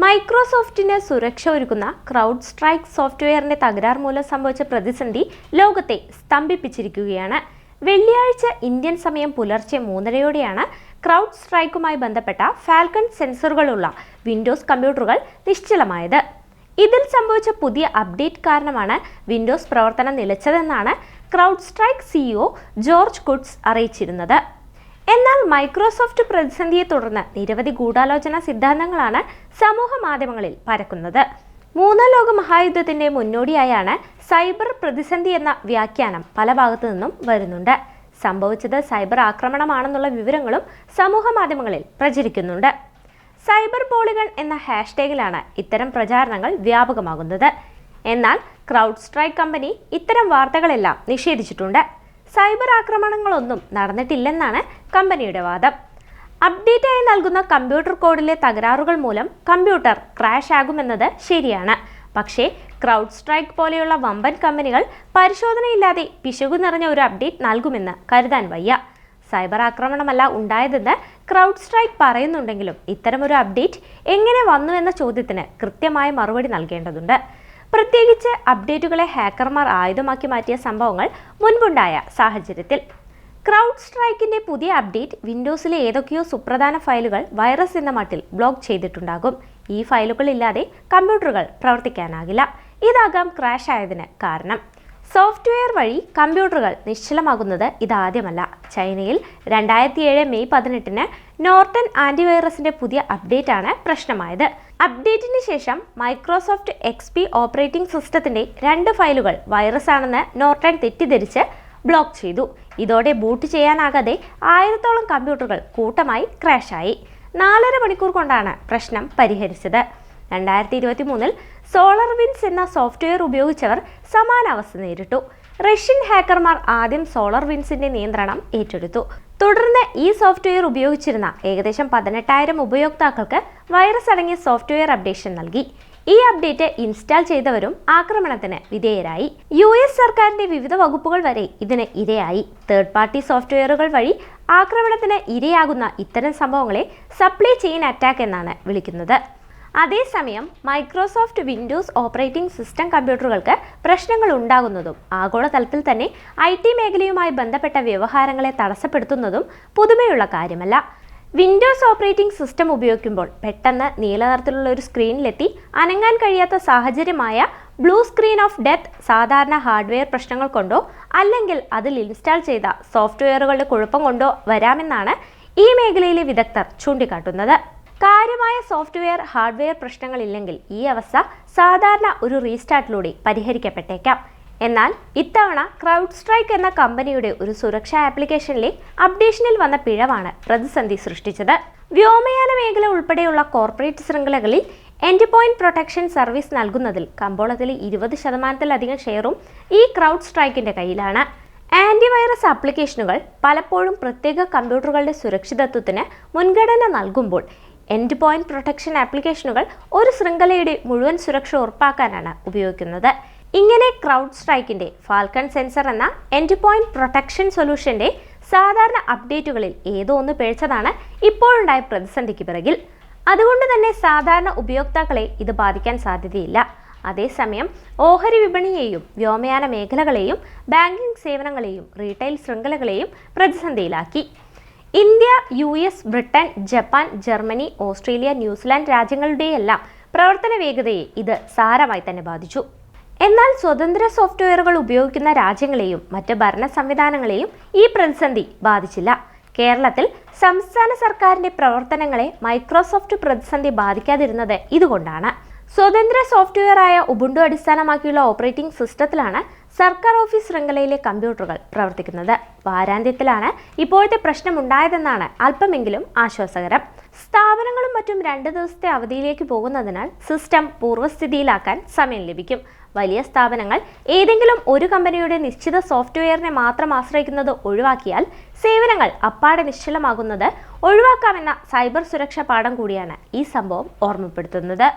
മൈക്രോസോഫ്റ്റിന് സുരക്ഷ ഒരുക്കുന്ന crowd strike സോഫ്റ്റ്വെയറിന്റെ തകരാർ മൂലം സംഭവിച്ച പ്രതിസന്ധി ലോകത്തെ സ്തംഭിപ്പിച്ചിരിക്കുകയാണ്. വെള്ളിയാഴ്ച ഇന്ത്യൻ സമയം പുലർച്ചെ മൂന്നരയോടെയാണ് ക്രൗഡ് സ്ട്രൈക്കുമായി ബന്ധപ്പെട്ട ഫാൽക്കൺ സെൻസറുകളുള്ള വിൻഡോസ് കമ്പ്യൂട്ടറുകൾ നിശ്ചലമായത്. ഇതിൽ സംഭവിച്ച പുതിയ അപ്ഡേറ്റ് കാരണമാണ് വിൻഡോസ് പ്രവർത്തനം നിലച്ചതെന്നാണ് CrowdStrike CEO George Kurtz അറിയിച്ചിരുന്നത്. എന്നാൽ മൈക്രോസോഫ്റ്റ് പ്രതിസന്ധിയെ തുടർന്ന് നിരവധി ഗൂഢാലോചന സിദ്ധാന്തങ്ങളാണ് സമൂഹ മാധ്യമങ്ങളിൽ പരക്കുന്നത്. മൂന്നാം ലോക മഹായുദ്ധത്തിന്റെ മുന്നോടിയായാണ് സൈബർ പ്രതിസന്ധി എന്ന വ്യാഖ്യാനം പല ഭാഗത്തു നിന്നും വരുന്നുണ്ട്. സംഭവിച്ചത് സൈബർ ആക്രമണമാണെന്നുള്ള വിവരങ്ങളും സമൂഹ മാധ്യമങ്ങളിൽ പ്രചരിക്കുന്നുണ്ട്. സൈബർ പോളികൾ എന്ന ഹാഷ്ടാഗിലാണ് ഇത്തരം പ്രചാരണങ്ങൾ വ്യാപകമാകുന്നത്. എന്നാൽ ക്രൗഡ് സ്ട്രൈക്ക് കമ്പനി ഇത്തരം വാർത്തകളെല്ലാം നിഷേധിച്ചിട്ടുണ്ട്. സൈബർ ആക്രമണങ്ങളൊന്നും നടന്നിട്ടില്ലെന്നാണ് കമ്പനിയുടെ വാദം. അപ്ഡേറ്റായി നൽകുന്ന കമ്പ്യൂട്ടർ കോഡിലെ തകരാറുകൾ മൂലം കമ്പ്യൂട്ടർ ക്രാഷ് ആകുമെന്നത് ശരിയാണ്. പക്ഷേ ക്രൗഡ് സ്ട്രൈക്ക് പോലെയുള്ള വമ്പൻ കമ്പനികൾ പരിശോധനയില്ലാതെ പിശകു നിറഞ്ഞ ഒരു അപ്ഡേറ്റ് നൽകുമെന്ന് കരുതാൻ വയ്യ. സൈബർ ആക്രമണമല്ല ഉണ്ടായതെന്ന് ക്രൗഡ് സ്ട്രൈക്ക് പറയുന്നുണ്ടെങ്കിലും ഇത്തരമൊരു അപ്ഡേറ്റ് എങ്ങനെ വന്നു എന്ന ചോദ്യത്തിന് കൃത്യമായ മറുപടി നൽകേണ്ടതുണ്ട്. പ്രത്യേകിച്ച് അപ്ഡേറ്റുകളെ ഹാക്കർമാർ ആയുധമാക്കി മാറ്റിയ സംഭവങ്ങൾ മുൻപുണ്ടായ സാഹചര്യത്തിൽ. ക്രൗഡ് സ്ട്രൈക്കിന്റെ പുതിയ അപ്ഡേറ്റ് വിൻഡോസിലെ ഏതൊക്കെയോ സുപ്രധാന ഫയലുകൾ വൈറസ് എന്ന മട്ടിൽ ബ്ലോക്ക് ചെയ്തിട്ടുണ്ടാകും. ഈ ഫയലുകൾ ഇല്ലാതെ കമ്പ്യൂട്ടറുകൾ പ്രവർത്തിക്കാനാകില്ല. ഇതാകാം ക്രാഷ് ആയതിന് കാരണം. സോഫ്റ്റ്വെയർ വഴി കമ്പ്യൂട്ടറുകൾ നിശ്ചലമാകുന്നത് ഇതാദ്യമല്ല. ചൈനയിൽ രണ്ടായിരത്തി ഏഴ് മെയ് പതിനെട്ടിന് നോർട്ടൺ ആന്റിവൈറസിന്റെ പുതിയ അപ്ഡേറ്റ് ആണ് പ്രശ്നമായത്. അപ്ഡേറ്റിന് ശേഷം മൈക്രോസോഫ്റ്റ് എക്സ് പി ഓപ്പറേറ്റിംഗ് സിസ്റ്റത്തിന്റെ രണ്ട് ഫയലുകൾ വൈറസ് ആണെന്ന് നോർട്ടൺ തെറ്റിദ്ധരിച്ച് ബ്ലോക്ക് ചെയ്തു. ഇതോടെ ബൂട്ട് ചെയ്യാനാകാതെ ആയിരത്തോളം കമ്പ്യൂട്ടറുകൾ കൂട്ടമായി ക്രാഷായി. നാലര മണിക്കൂർ കൊണ്ടാണ് പ്രശ്നം പരിഹരിച്ചത്. രണ്ടായിരത്തി ഇരുപത്തി മൂന്നിൽ സോളർ വിൻസ് എന്ന സോഫ്റ്റ്വെയർ ഉപയോഗിച്ചവർ സമാന അവസ്ഥ നേരിട്ടു. റഷ്യൻ ഹാക്കർമാർ ആദ്യം സോളർ വിൻസിന്റെ നിയന്ത്രണം ഏറ്റെടുത്തു. തുടർന്ന് ഈ സോഫ്റ്റ്വെയർ ഉപയോഗിച്ചിരുന്ന ഏകദേശം പതിനെട്ടായിരം ഉപയോക്താക്കൾക്ക് വൈറസ് അടങ്ങിയ സോഫ്റ്റ്വെയർ അപ്ഡേഷൻ നൽകി. ഈ അപ്ഡേറ്റ് ഇൻസ്റ്റാൾ ചെയ്തവരും ആക്രമണത്തിന് വിധേയരായി. യു എസ് സർക്കാരിന്റെ വിവിധ വകുപ്പുകൾ വരെ ഇതിന് ഇരയായി. തേർഡ് പാർട്ടി സോഫ്റ്റ്വെയറുകൾ വഴി ആക്രമണത്തിന് ഇരയാകുന്ന ഇത്തരം സംഭവങ്ങളെ സപ്ലൈ ചെയിൻ അറ്റാക്ക് എന്നാണ് വിളിക്കുന്നത്. അതേസമയം മൈക്രോസോഫ്റ്റ് വിൻഡോസ് ഓപ്പറേറ്റിംഗ് സിസ്റ്റം കമ്പ്യൂട്ടറുകൾക്ക് പ്രശ്നങ്ങൾ ഉണ്ടാകുന്നതും ആഗോളതലത്തിൽ തന്നെ ഐ ടി മേഖലയുമായി ബന്ധപ്പെട്ട വ്യവഹാരങ്ങളെ തടസ്സപ്പെടുത്തുന്നതും പുതുമയുള്ള കാര്യമല്ല. വിൻഡോസ് ഓപ്പറേറ്റിംഗ് സിസ്റ്റം ഉപയോഗിക്കുമ്പോൾ പെട്ടെന്ന് നീലനിറത്തിലുള്ള ഒരു സ്ക്രീനിലെത്തി അനങ്ങാൻ കഴിയാത്ത സാഹചര്യമായ ബ്ലൂ സ്ക്രീൻ ഓഫ് ഡെത്ത് സാധാരണ ഹാർഡ്വെയർ പ്രശ്നങ്ങൾ കൊണ്ടോ അല്ലെങ്കിൽ അതിൽ ഇൻസ്റ്റാൾ ചെയ്ത സോഫ്റ്റ്വെയറുകളുടെ കുഴപ്പം കൊണ്ടോ വരാമെന്നാണ് ഈ മേഖലയിലെ വിദഗ്ധർ ചൂണ്ടിക്കാട്ടുന്നത്. കാര്യമായ സോഫ്റ്റ്വെയർ ഹാർഡ്വെയർ പ്രശ്നങ്ങളില്ലെങ്കിൽ ഈ അവസ്ഥ സാധാരണ ഒരു റീസ്റ്റാർട്ടിലൂടെ പരിഹരിക്കപ്പെട്ടേക്കാം. എന്നാൽ ഇത്തവണ ക്രൗഡ് സ്ട്രൈക്ക് എന്ന കമ്പനിയുടെ ഒരു സുരക്ഷാ ആപ്ലിക്കേഷനിലെ അപ്ഡേഷനിൽ വന്ന പിഴവാണ് പ്രതിസന്ധി സൃഷ്ടിച്ചത്. വ്യോമയാന മേഖല ഉൾപ്പെടെയുള്ള കോർപ്പറേറ്റ് ശൃംഖലകളിൽ എൻഡ് പോയിന്റ് പ്രൊട്ടക്ഷൻ സർവീസ് നൽകുന്നതിൽ കമ്പോളത്തിലെ ഇരുപത് ശതമാനത്തിലധികം ഷെയറും ഈ ക്രൗഡ് സ്ട്രൈക്കിന്റെ കയ്യിലാണ്. ആന്റിവൈറസ് ആപ്ലിക്കേഷനുകൾ പലപ്പോഴും പ്രത്യേക കമ്പ്യൂട്ടറുകളുടെ സുരക്ഷിതത്വത്തിന് മുൻഗണന നൽകുമ്പോൾ എൻഡ് പോയിന്റ് പ്രൊട്ടക്ഷൻ ആപ്ലിക്കേഷനുകൾ ഒരു ശൃംഖലയുടെ മുഴുവൻ സുരക്ഷ ഉറപ്പാക്കാനാണ് ഉപയോഗിക്കുന്നത്. ഇങ്ങനെ ക്രൗഡ് സ്ട്രൈക്കിന്റെ ഫാൽക്കൺ സെൻസർ എന്ന എൻഡ് പോയിന്റ് പ്രൊട്ടക്ഷൻ സൊല്യൂഷന്റെ സാധാരണ അപ്ഡേറ്റുകളിൽ ഏതോ ഒന്ന് പിഴച്ചതാണ് ഇപ്പോഴുണ്ടായ പ്രതിസന്ധിക്ക് പിറകിൽ. അതുകൊണ്ട് തന്നെ സാധാരണ ഉപയോക്താക്കളെ ഇത് ബാധിക്കാൻ സാധ്യതയില്ല. അതേസമയം ഓഹരി വിപണിയെയും വ്യോമയാന മേഖലകളെയും ബാങ്കിംഗ് സേവനങ്ങളെയും റീറ്റെയിൽ ശൃംഖലകളെയും പ്രതിസന്ധിയിലാക്കി. India U S Britain Japan Germany Australia New Zealand രാജ്യങ്ങളുടെയെല്ലാം പ്രവർത്തന വേഗതയെ ഇത് സാരമായി തന്നെ ബാധിച്ചു. എന്നാൽ സ്വതന്ത്ര സോഫ്റ്റ്വെയറുകൾ ഉപയോഗിക്കുന്ന രാജ്യങ്ങളെയും മറ്റ് ഭരണ സംവിധാനങ്ങളെയും ഈ പ്രതിസന്ധി ബാധിച്ചില്ല. കേരളത്തിൽ സംസ്ഥാന സർക്കാരിന്റെ പ്രവർത്തനങ്ങളെ മൈക്രോസോഫ്റ്റ് പ്രതിസന്ധി ബാധിക്കാതിരുന്നത് ഇതുകൊണ്ടാണ്. സ്വതന്ത്ര സോഫ്റ്റ്വെയർ ആയ ഉബുണ്ടു അടിസ്ഥാനമാക്കിയുള്ള ഓപ്പറേറ്റിംഗ് സിസ്റ്റത്തിലാണ് സർക്കാർ ഓഫീസ് ശൃംഖലയിലെ കമ്പ്യൂട്ടറുകൾ പ്രവർത്തിക്കുന്നത്. വാരാന്ത്യത്തിലാണ് ഇപ്പോഴത്തെ പ്രശ്നമുണ്ടായതെന്നാണ് അല്പമെങ്കിലും ആശ്വാസകരം. സ്ഥാപനങ്ങളും മറ്റും രണ്ട് ദിവസത്തെ അവധിയിലേക്ക് പോകുന്നതിനാൽ സിസ്റ്റം പൂർവസ്ഥിതിയിലാക്കാൻ സമയം ലഭിക്കും. വലിയ സ്ഥാപനങ്ങൾ ഏതെങ്കിലും ഒരു കമ്പനിയുടെ നിശ്ചിത സോഫ്റ്റ്വെയറിനെ മാത്രം ആശ്രയിക്കുന്നത് ഒഴിവാക്കിയാൽ സേവനങ്ങൾ അപ്പാടെ നിശ്ചലമാകുന്നത് ഒഴിവാക്കാമെന്ന സൈബർ സുരക്ഷാ പാഠം കൂടിയാണ് ഈ സംഭവം ഓർമ്മപ്പെടുത്തുന്നത്.